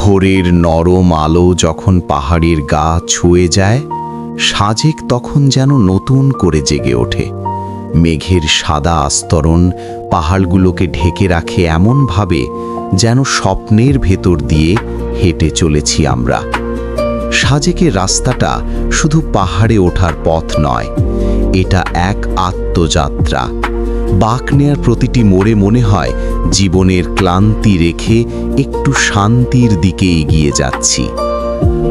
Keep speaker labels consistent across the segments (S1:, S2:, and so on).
S1: ভোরের নরম আলো যখন পাহাড়ের গা ছুঁয়ে যায়, সাজেক তখন যেন নতুন করে জেগে ওঠে। মেঘের সাদা আস্তরণ পাহাড়গুলোকে ঢেকে রাখে এমনভাবে যেন স্বপ্নের ভেতর দিয়ে হেঁটে চলেছি আমরা। সাজেকের রাস্তাটা শুধু পাহাড়ে ওঠার পথ নয়, এটা এক আত্মযাত্রা। বাঁক নেয়ার প্রতিটি মোড়ে মনে হয় জীবনের ক্লান্তি রেখে একটু শান্তির দিকে এগিয়ে যাচ্ছি।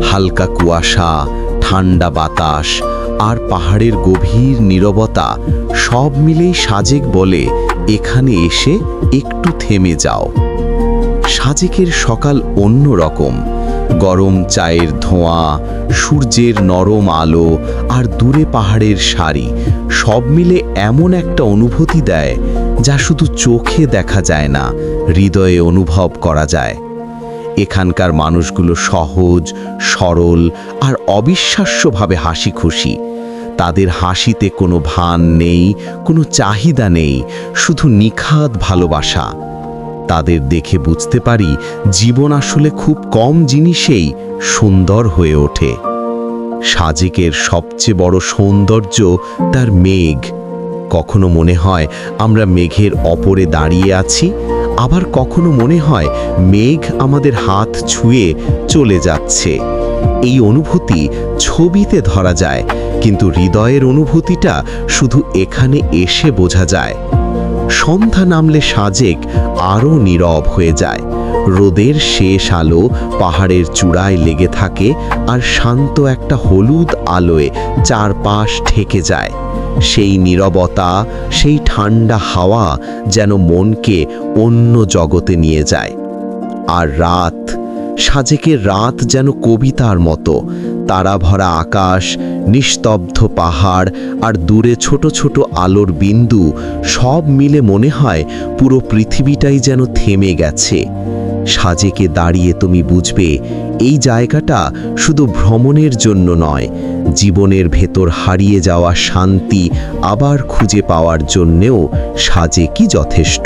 S1: হালকা কুয়াশা, ঠান্ডা বাতাস আর পাহাড়ের গভীর নীরবতা সব মিলেই সাজেক বলে, এখানে এসে একটু থেমে যাও। সাজেকের সকাল অন্য রকম গরম চায়ের ধোঁয়া, সূর্যের নরম আলো আর দূরে পাহাড়ের সারি সব মিলে এমন একটা অনুভূতি দেয় যা শুধু চোখে দেখা যায় না, হৃদয়ে অনুভব করা যায়। এখানকার মানুষগুলো সহজ, সরল আর অবিশ্বাস্যভাবে হাসি খুশি তাদের হাসিতে কোনো ভান নেই, কোনো চাহিদা নেই, শুধু নিখাদ ভালোবাসা। তাদের দেখে বুঝতে পারি জীবন আসলে খুব কম জিনিসেই সুন্দর হয়ে ওঠে। সাজেকের সবচেয়ে বড় সৌন্দর্য তার মেঘ। কখনো মনে হয় আমরা মেঘের অপরে দাঁড়িয়ে আছি, আবার কখনো মনে হয় মেঘ আমাদের হাত ছুঁয়ে চলে যাচ্ছে। এই অনুভূতি ছবিতে ধরা যায়, কিন্তু হৃদয়ের অনুভূতিটা শুধু এখানে এসে বোঝা যায়। সন্ধ্যা নামলে সাজেক আরও নীরব হয়ে যায়। রোদের শেষ আলো পাহাড়ের চূড়ায় লেগে থাকে আর শান্ত একটা হলুদ আলোয় চারপাশ ঠেকে যায়। সেই নীরবতা, সেই ঠান্ডা হাওয়া যেন মনকে অন্য জগতে নিয়ে যায়। আর রাত, সাজেকের রাত যেন কবিতার মতো তারা ভরা আকাশ নিস্তব্ধ পাহাড় আর দূরে ছোট ছোট আলোর বিন্দু, সব মিলে মনে হয় পুরো পৃথিবীটাই যেন থেমে গেছে। সাজেকে দাঁড়িয়ে তুমি বুঝবে, এই জায়গাটা শুধু ভ্রমণের জন্য নয়, জীবনের ভেতর হারিয়ে যাওয়া শান্তি আবার খুঁজে পাওয়ার জন্যেও সাজে কি যথেষ্ট।